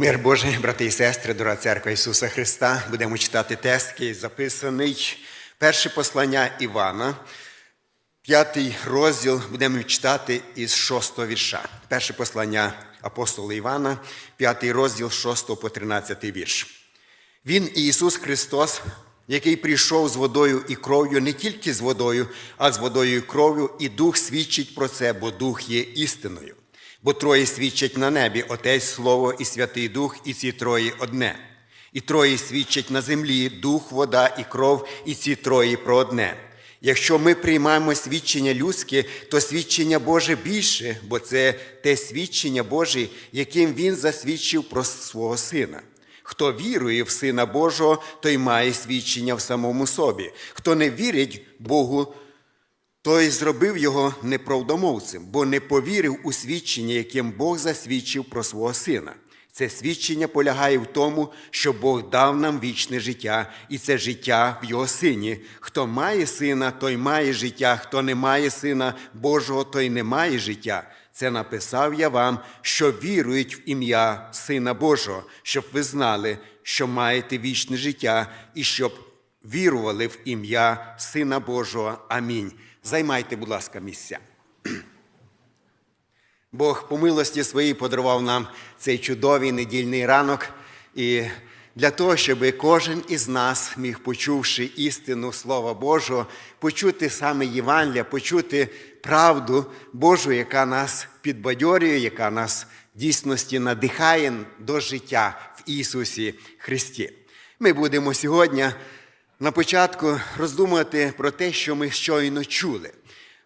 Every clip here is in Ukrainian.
Мир Божий, брати і сестри, дорога церква Ісуса Христа. Будемо читати текст, який записаний. Перше послання Івана, п'ятий розділ, будемо читати із шостого вірша. Перше послання апостола Івана, п'ятий розділ 6 по 13 вірш. Він Ісус Христос, який прийшов з водою і кров'ю, не тільки з водою, а з водою і кров'ю, і Дух свідчить про це, бо Дух є істиною. Бо троє свідчать на небі Отець, Слово і Святий Дух, і ці троє одне. І троє свідчать на землі дух, вода і кров, і ці троє про одне. Якщо ми приймаємо свідчення людське, то свідчення Боже більше, бо це те свідчення Боже, яким Він засвідчив про свого Сина. Хто вірує в Сина Божого, той має свідчення в самому собі. Хто не вірить Богу, той зробив його неправдомовцем, бо не повірив у свідчення, яким Бог засвідчив про свого сина. Це свідчення полягає в тому, що Бог дав нам вічне життя, і це життя в Його сині. Хто має сина, той має життя, хто не має сина Божого, той не має життя. Це написав я вам, що вірують в ім'я Сина Божого, щоб ви знали, що маєте вічне життя, і щоб вірували в ім'я Сина Божого. Амінь. Займайте, будь ласка, місця. Бог по милості своїй подарував нам цей чудовий недільний ранок. І для того, щоб кожен із нас міг, почувши істину Слова Божого, почути саме Євангелія, почути правду Божу, яка нас підбадьорює, яка нас в дійсності надихає до життя в Ісусі Христі. Ми будемо сьогодні на початку роздумувати про те, що ми щойно чули.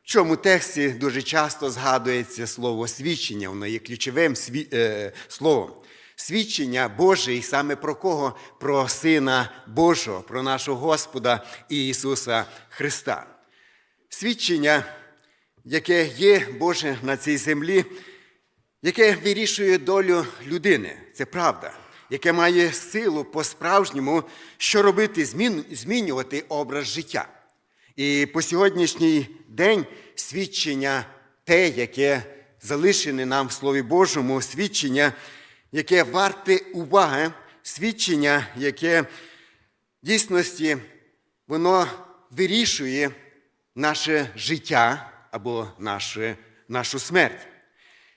В цьому тексті дуже часто згадується слово свідчення, воно є ключовим сві... е, словом. Свідчення Боже, і саме про кого? Про Сина Божого, про нашого Господа Ісуса Христа. Свідчення, яке є Боже на цій землі, яке вирішує долю людини, це правда, яке має силу по-справжньому, що робити, змінювати образ життя. І по сьогоднішній день свідчення те, яке залишене нам в Слові Божому, свідчення, яке варте уваги, свідчення, яке в дійсності воно вирішує наше життя або наше, нашу смерть.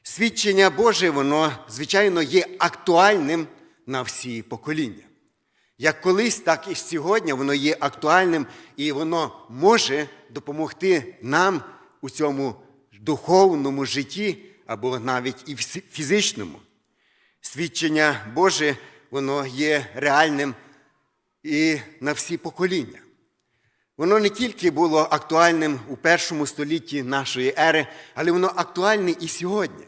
Свідчення Боже, воно, звичайно, є актуальним на всі покоління. Як колись, так і сьогодні воно є актуальним і воно може допомогти нам у цьому духовному житті або навіть і фізичному. Свідчення Боже, воно є реальним і на всі покоління. Воно не тільки було актуальним у першому столітті нашої ери, але воно актуальне і сьогодні.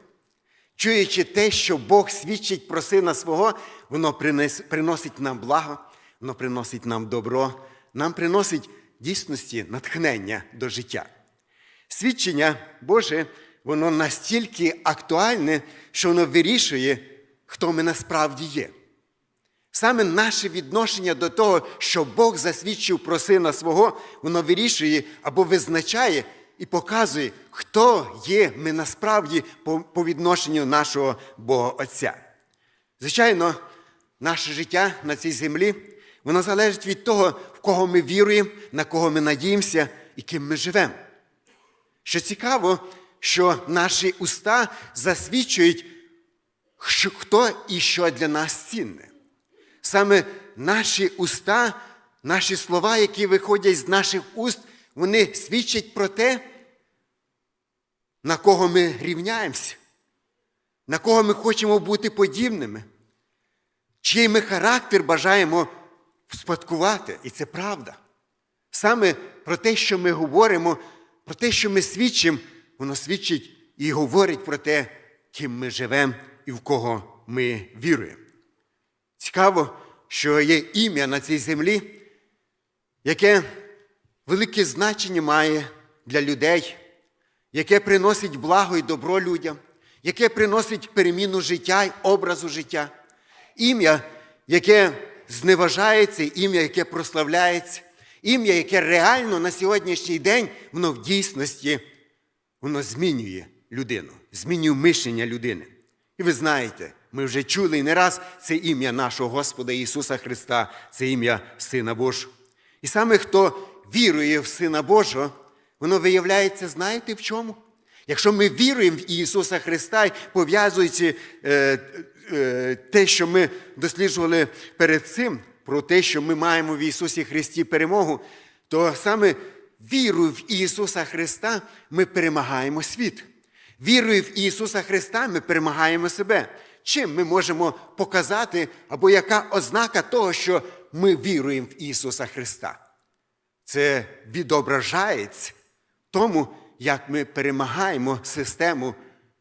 Чуючи те, що Бог свідчить про сина свого, воно приносить нам благо, воно приносить нам добро, нам приносить дійсності натхнення до життя. Свідчення Боже, воно настільки актуальне, що воно вирішує, хто ми насправді є. Саме наше відношення до того, що Бог засвідчив про сина свого, воно вирішує або визначає і показує, хто є ми насправді по, відношенню нашого Бога Отця. Звичайно, наше життя на цій землі, воно залежить від того, в кого ми віруємо, на кого ми надіємося і ким ми живемо. Що цікаво, що наші уста засвідчують, хто і що для нас цінне. Саме наші уста, наші слова, які виходять з наших уст, вони свідчать про те, на кого ми рівняємося, на кого ми хочемо бути подібними, чий ми характер бажаємо спадкувати. І це правда. Саме про те, що ми говоримо, про те, що ми свідчимо, воно свідчить і говорить про те, ким ми живемо і в кого ми віруємо. Цікаво, що є ім'я на цій землі, яке велике значення має для людей, яке приносить благо і добро людям, яке приносить переміну життя й образу життя. Ім'я, яке зневажається, ім'я, яке прославляється, ім'я, яке реально на сьогоднішній день, воно в дійсності воно змінює людину, змінює мишлення людини. І ви знаєте, Ми вже чули і не раз це ім'я нашого Господа Ісуса Христа, це ім'я Сина Божого. І саме хто вірує в Сина Божого, воно виявляється, знаєте в чому? Якщо ми віруємо в Ісуса Христа, і пов'язуючи е, е, те, що ми досліджували перед цим, про те, що ми маємо в Ісусі Христі перемогу, то саме вірою в Ісуса Христа ми перемагаємо світ. Вірою в Ісуса Христа ми перемагаємо себе. Чим ми можемо показати, або яка ознака того, що ми віруємо в Ісуса Христа? Це відображається тому, як ми перемагаємо систему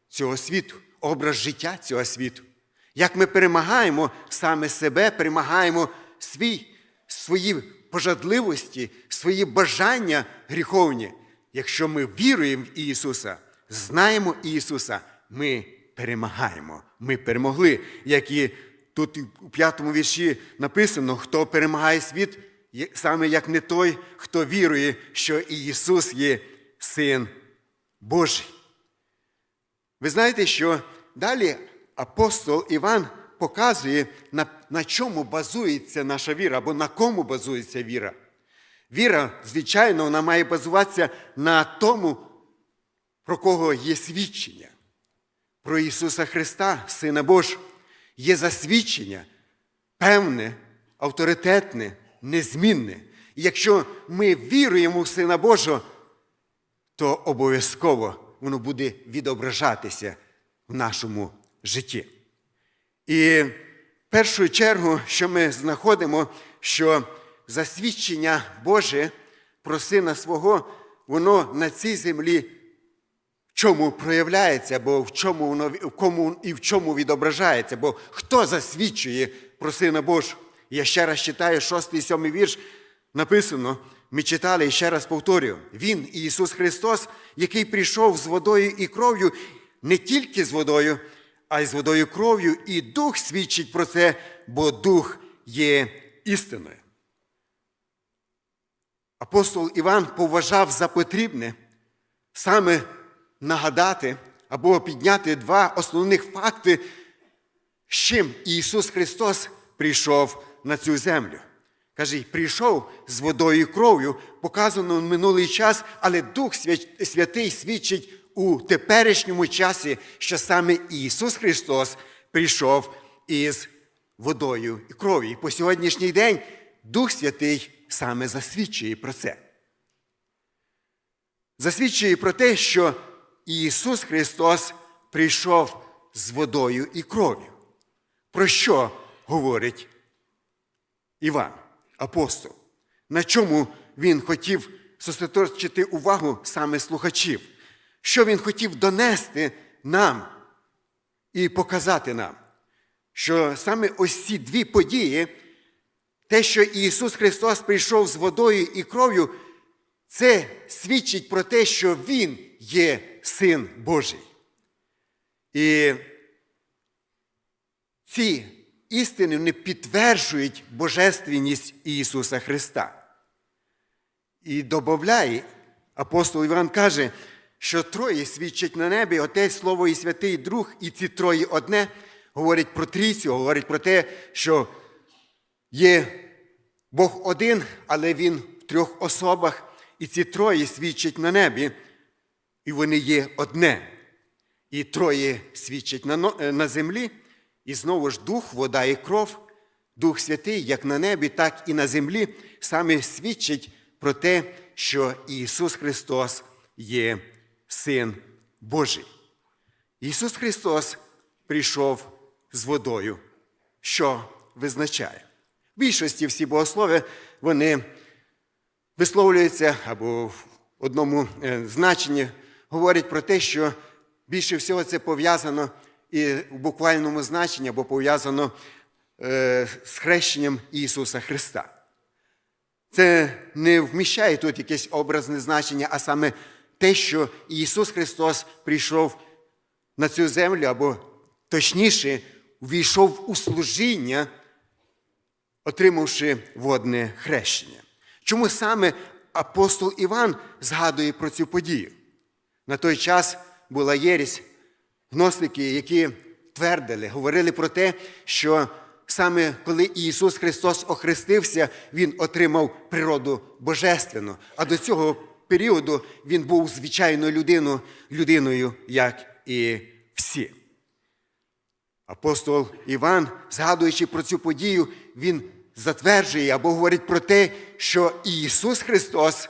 цього світу, образ життя цього світу. Як ми перемагаємо саме себе, перемагаємо свій, свої пожадливості, свої бажання гріховні. Якщо ми віруємо в Ісуса, знаємо Ісуса, ми перемагаємо. Ми перемогли. Як і тут у п'ятому вірші написано, хто перемагає світ, саме як не той, хто вірує, що Ісус є Син Божий. Ви знаєте, що далі апостол Іван показує, на, на чому базується наша віра, або на кому базується віра. Віра, звичайно, вона має базуватися на тому, про кого є свідчення. Про Ісуса Христа, Сина Божого. Є засвідчення певне, авторитетне, незмінне. І якщо ми віруємо в Сина Божого, то обов'язково воно буде відображатися в нашому житті. І в першу чергу, що ми знаходимо, що засвідчення Боже про Сина свого, воно на цій землі в чому проявляється, або в чому воно в кому і в чому відображається, бо хто засвідчує про Сина Божого? Я ще раз читаю шостий і сьомий вірш, написано, ми читали і ще раз повторюю, Він, Ісус Христос, який прийшов з водою і кров'ю, не тільки з водою, а й з водою і кров'ю, і Дух свідчить про це, бо Дух є істиною. Апостол Іван поважав за потрібне саме нагадати або підняти два основних факти, з чим Ісус Христос прийшов на цю землю. Каже, прийшов з водою і кров'ю, показано в минулий час, але Дух Святий свідчить у теперішньому часі, що саме Ісус Христос прийшов із водою і кров'ю. І по сьогоднішній день Дух Святий саме засвідчує про це засвідчує про те, що Ісус Христос прийшов з водою і кров'ю. Про що говорить Іван, апостол? На чому він хотів зосередоточити увагу саме слухачів? Що він хотів донести нам і показати нам? Що саме ось ці дві події, те, що Ісус Христос прийшов з водою і кров'ю, це свідчить про те, що Він є Син Божий. І ці істини не підтверджують божественність Ісуса Христа. І додає, апостол Іван каже, що троє свідчать на небі, Отець, Слово і Святий Друг, і ці троє одне говорять про трійцю, говорять про те, що є Бог один, але Він в трьох особах, і ці троє свідчать на небі, і вони є одне. І троє свідчать на землі, і знову ж дух, вода і кров, Дух Святий, як на небі, так і на землі, саме свідчить про те, що Ісус Христос є Син Божий. Ісус Христос прийшов з водою, що визначає. В більшості всі богослови вони висловлюються або в одному е, значенні говорять про те, що більше всього це пов'язано і в буквальному значенні або пов'язано е, з хрещенням Ісуса Христа. Це не вміщає тут якесь образне значення, а саме те, що Ісус Христос прийшов на цю землю, або точніше, ввійшов у служіння, отримавши водне хрещення. Чому саме апостол Іван згадує про цю подію? На той час була єресь, гностики, які твердили, говорили про те, що саме коли Ісус Христос охрестився, Він отримав природу божественну. А до цього періоду Він був звичайною людиною, людиною, як і всі. Апостол Іван, згадуючи про цю подію, він затверджує або говорить про те, що Ісус Христос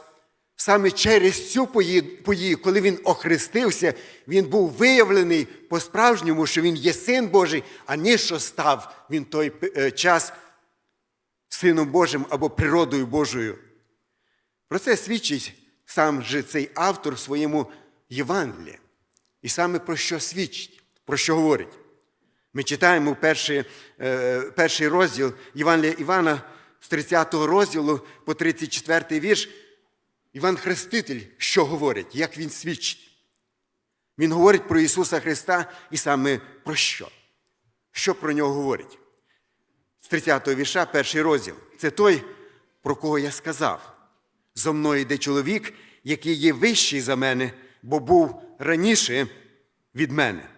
саме через цю подію, коли Він охрестився, Він був виявлений по-справжньому, що Він є Син Божий, а не що став він той е, час Сином Божим або природою Божою. Про це свідчить сам же цей автор в своєму Євангелії. І саме про що свідчить, про що говорить. Ми читаємо перший, е, перший розділ Євангелія Івана з 30 розділу по 34 вірш. Іван Хреститель що говорить, як він свідчить? Він говорить про Ісуса Христа і саме про що? Що про нього говорить? З 30 вірша, перший розділ. Це той, про кого я сказав. Зо мною йде чоловік, який є вищий за мене, бо був раніше від мене.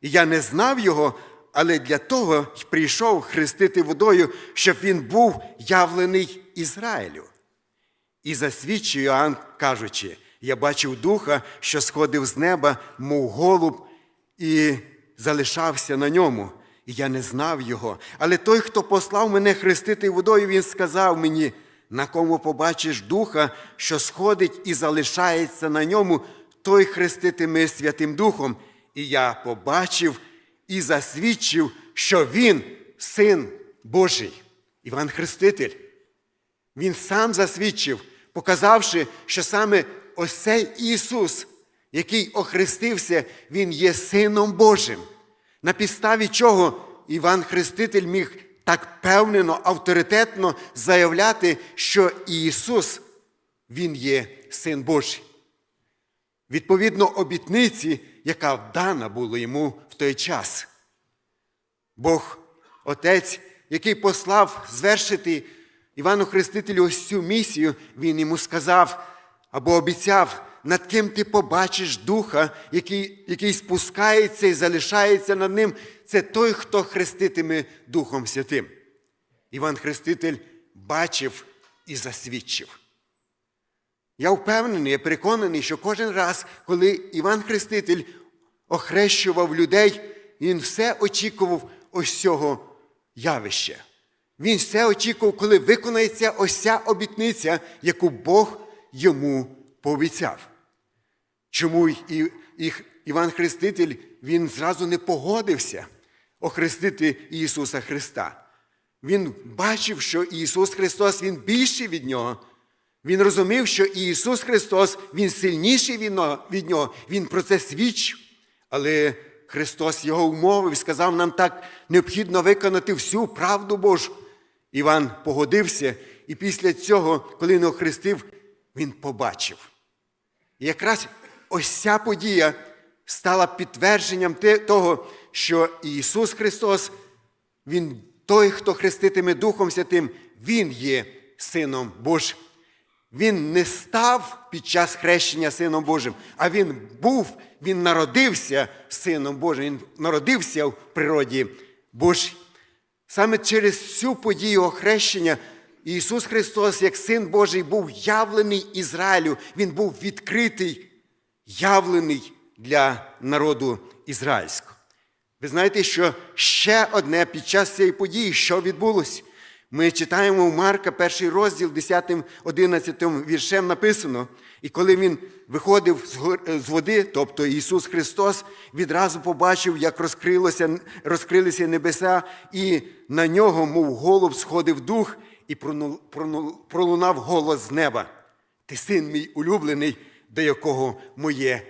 І я не знав його, але для того й прийшов хрестити водою, щоб він був явлений Ізраїлю. І засвідчив Іоанн, кажучи, я бачив духа, що сходив з неба, мов голуб, і залишався на ньому. І я не знав його. Але той, хто послав мене хрестити водою, він сказав мені, на кому побачиш духа, що сходить і залишається на ньому, той хреститиме Святим Духом. І я побачив і засвідчив, що він син Божий. Іван Хреститель. Він сам засвідчив, показавши, що саме ось цей Ісус, який охрестився, Він є Сином Божим. На підставі чого Іван Хреститель міг так певнено, авторитетно заявляти, що Ісус, Він є Син Божий. Відповідно обітниці, яка дана була йому в той час. Бог Отець, який послав звершити Івану Хрестителю ось цю місію, він йому сказав або обіцяв, над ким ти побачиш духа, який, який спускається і залишається над ним, це той, хто хреститиме Духом Святим. Іван Хреститель бачив і засвідчив. Я впевнений, я переконаний, що кожен раз, коли Іван Хреститель охрещував людей, він все очікував ось цього явища. Він все очікував, коли виконається ось ця обітниця, яку Бог йому пообіцяв. Чому і, і Іван Хреститель він зразу не погодився охрестити Ісуса Христа. Він бачив, що Ісус Христос Він більший від Нього. Він розумів, що Ісус Христос Він сильніший від Нього. Він про це свідчив. Але Христос його умовив, сказав нам так необхідно виконати всю правду Божу. Іван погодився, і після цього, коли він охрестив, він побачив. І якраз ось ця подія стала підтвердженням того, що Ісус Христос, Він той, хто хреститиме Духом Святим, Він є Сином Божим. Він не став під час хрещення Сином Божим, а Він був, Він народився Сином Божим, Він народився в природі Божій. Саме через цю подію охрещення Ісус Христос, як Син Божий, був явлений Ізраїлю, Він був відкритий, явлений для народу ізраїльського. Ви знаєте, що ще одне під час цієї події, що відбулося? Ми читаємо у Марка перший розділ, 10-11 віршем написано, і коли він виходив з води, тобто Ісус Христос, відразу побачив, як розкрилося, розкрилися небеса, і на нього, мов голуб, сходив дух, і пролунав голос з неба. Ти син мій улюблений, до якого моє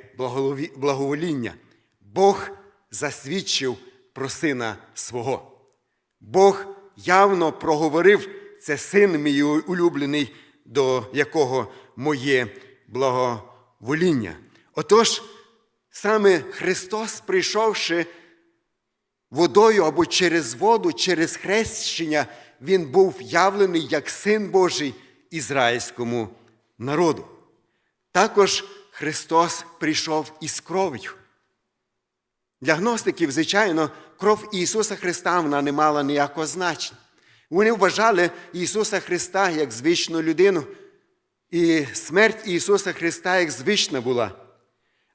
благовоління. Бог засвідчив про сина свого. Бог явно проговорив, це син мій улюблений, до якого моє благовоління. Отож, саме Христос, прийшовши водою або через воду, через хрещення, Він був явлений як син Божий ізраїльському народу. Також Христос прийшов із кров'ю. Для гностиків, звичайно, кров Ісуса Христа вона не мала ніякого значення. Вони вважали Ісуса Христа як звичну людину, і смерть Ісуса Христа як звична була.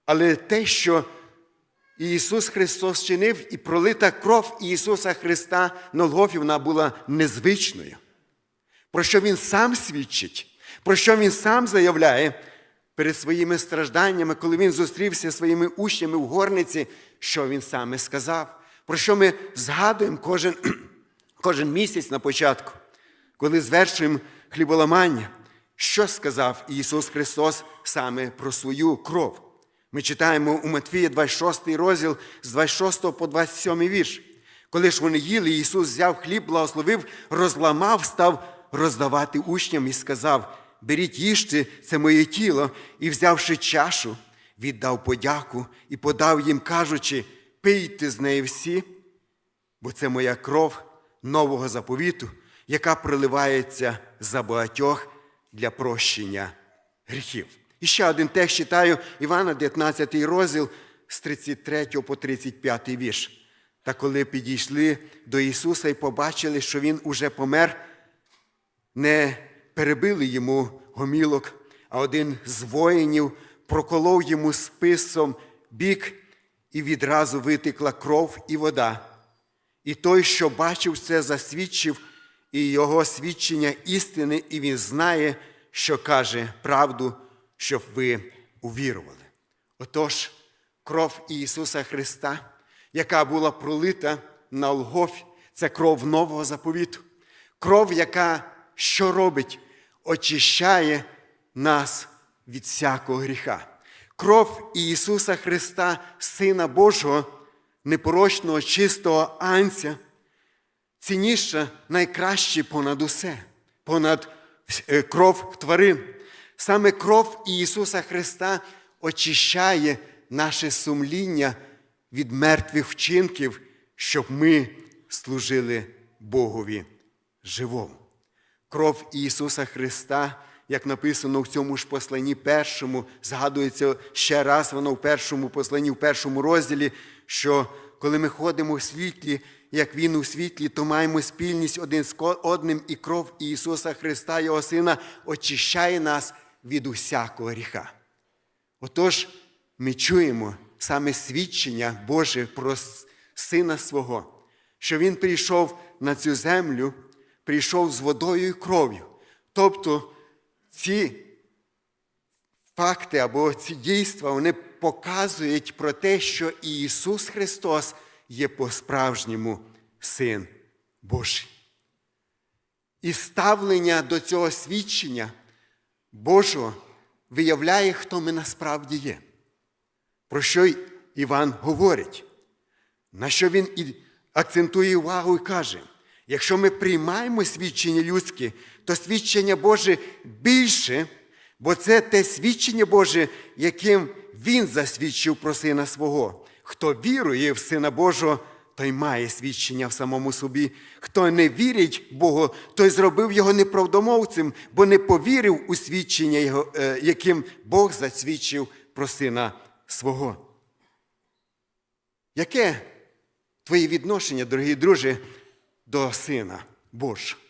Але те, що Ісус Христос чинив і пролита кров Ісуса Христа на Голгофі, вона була незвичною. Про що Він сам свідчить, про що Він сам заявляє перед своїми стражданнями, коли Він зустрівся своїми учнями в горниці, що Він саме сказав, про що ми згадуємо кожен, кожен місяць на початку, коли звершуємо хліболамання, що сказав Ісус Христос саме про свою кров. Ми читаємо у Матвія 26 розділ з 26 по 27 вірш. Коли ж вони їли, Ісус взяв хліб, благословив, розламав, став роздавати учням і сказав: Беріть їжте, це моє тіло, і, взявши чашу, віддав подяку і подав їм, кажучи, пийте з неї всі, бо це моя кров нового заповіту, яка проливається за багатьох для прощення гріхів. І ще один текст читаю Івана, 19 розділ з 33 по 35 вірш. Та коли підійшли до Ісуса і побачили, що Він уже помер, не перебили йому гомілок, а один з воїнів проколов йому списом бік, і відразу витекла кров і вода. І той, що бачив це, засвідчив, і його свідчення істини, і він знає, що каже правду, щоб ви увірували. Отож, кров Ісуса Христа, яка була пролита на Олгофі, це кров нового заповіту. Кров, яка що робить, очищає нас від всякого гріха. Кров Ісуса Христа, Сина Божого, непорочного, чистого анця, цінніша, найкраще понад усе, понад е, кров тварин. Саме кров Ісуса Христа очищає наше сумління від мертвих вчинків, щоб ми служили Богові живому. Кров Ісуса Христа, як написано в цьому ж посланні першому, згадується ще раз воно в першому посланні, в першому розділі, що коли ми ходимо в світлі, як Він у світлі, то маємо спільність один з одним, і кров Ісуса Христа, Його Сина, очищає нас від усякого гріха. Отож, ми чуємо саме свідчення Боже про Сина свого, що Він прийшов на цю землю, прийшов з водою і кров'ю. Тобто ці факти або ці дійства вони показують про те, що Ісус Христос є по-справжньому Син Божий. І ставлення до цього свідчення Божого виявляє, хто ми насправді є. Про що Іван говорить? На що він і акцентує увагу і каже: якщо ми приймаємо свідчення людське, то свідчення Боже більше, бо це те свідчення Боже, яким Він засвідчив про Сина свого. Хто вірує в Сина Божого, той має свідчення в самому собі. Хто не вірить Богу, той зробив його неправдомовцем, бо не повірив у свідчення, його, яким Бог засвідчив про Сина свого. Яке твоє відношення, дорогі друзі, до Сина Божого?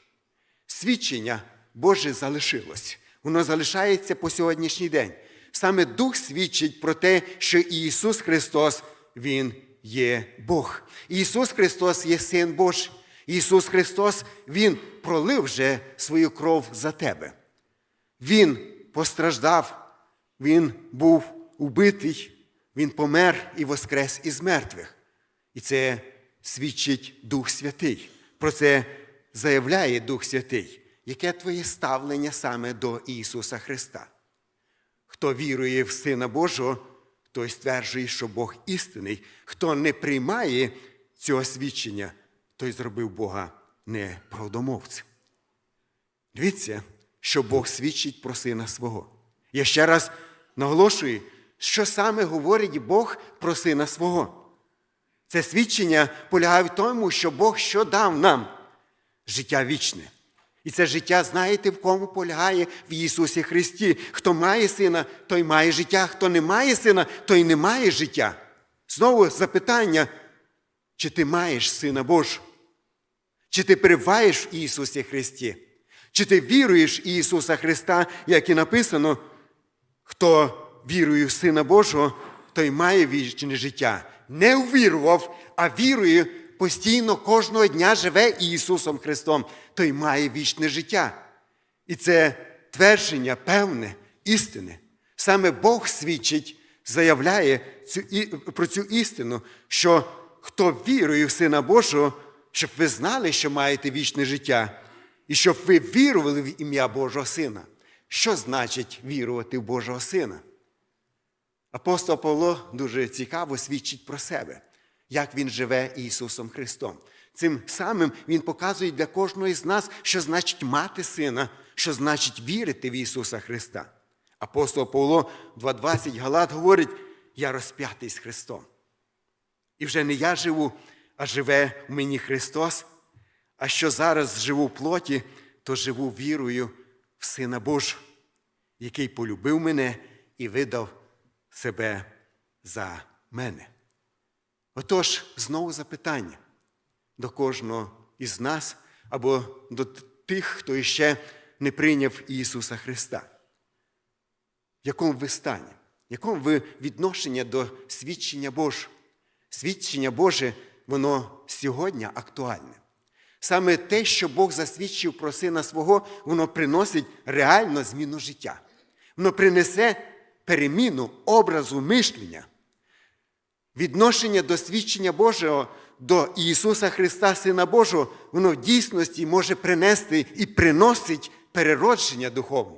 Свідчення Боже залишилось. Воно залишається по сьогоднішній день. Саме Дух свідчить про те, що Ісус Христос, Він є Бог. Ісус Христос є Син Божий. Ісус Христос, Він пролив вже свою кров за тебе. Він постраждав, Він був убитий, Він помер і воскрес із мертвих. І це свідчить Дух Святий. Про це заявляє Дух Святий. Яке твоє ставлення саме до Ісуса Христа? Хто вірує в Сина Божого, той стверджує, що Бог істинний. Хто не приймає цього свідчення, той зробив Бога неправдомовцем. Дивіться, що Бог свідчить про Сина свого. Я ще раз наголошую, що саме говорить Бог про Сина свого. Це свідчення полягає в тому, що Бог що дав нам життя вічне. І це життя, знаєте, в кому полягає в Ісусі Христі. Хто має сина, той має життя, хто не має сина, той не має життя. Знову запитання, чи ти маєш Сина Божого? Чи ти перебуваєш в Ісусі Христі? Чи ти віруєш в Ісуса Христа, як і написано, хто вірує в Сина Божого, той має вічне життя. Не увірував, а вірує постійно кожного дня живе Ісусом Христом, той має вічне життя. І це твердження певне, істини. Саме Бог свідчить, заявляє цю, про цю істину, що хто вірує в Сина Божого, щоб ви знали, що маєте вічне життя, і щоб ви вірували в ім'я Божого Сина. Що значить вірувати в Божого Сина? Апостол Павло дуже цікаво свідчить про себе, як він живе Ісусом Христом. Цим самим Він показує для кожного із нас, що значить мати сина, що значить вірити в Ісуса Христа. Апостол Павло 2.20 Галат говорить: Я розп'ятий з Христом. І вже не я живу, а живе в мені Христос. А що зараз живу в плоті, то живу вірою в Сина Божого, який полюбив мене і видав себе за мене. Отож, знову запитання до кожного із нас або до тих, хто іще не прийняв Ісуса Христа. В якому ви стані? В якому ви відношення до свідчення Божого? Свідчення Боже, воно сьогодні актуальне. Саме те, що Бог засвідчив про сина свого, воно приносить реально зміну життя. Воно принесе переміну образу мишлення. Відношення до свідчення Божого до Ісуса Христа, Сина Божого, воно в дійсності може принести і приносить переродження духовне.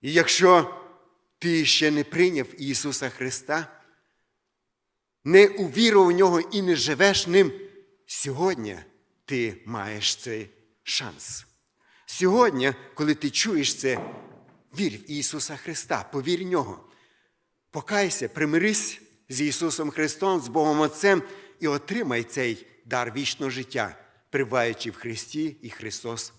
І якщо ти ще не прийняв Ісуса Христа, не увірував в нього і не живеш ним, сьогодні ти маєш цей шанс. Сьогодні, коли ти чуєш це, вір в Ісуса Христа, повір в нього. Покайся, примирись з Ісусом Христом, з Богом Отцем і отримай цей дар вічного життя, приваючи в Христі, і Христос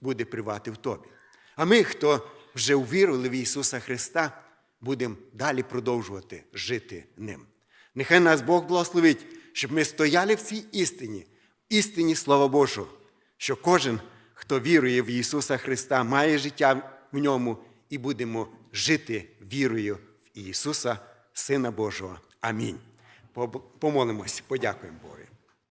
буде привати в тобі. А ми, хто вже увірували в Ісуса Христа, будемо далі продовжувати жити ним. Нехай нас Бог благословить, щоб ми стояли в цій істині, істині Слова Божого, що кожен, хто вірує в Ісуса Христа, має життя в ньому і будемо жити вірою в Ісуса, Сина Божого. Амінь. Помолимось, подякуємо Богу.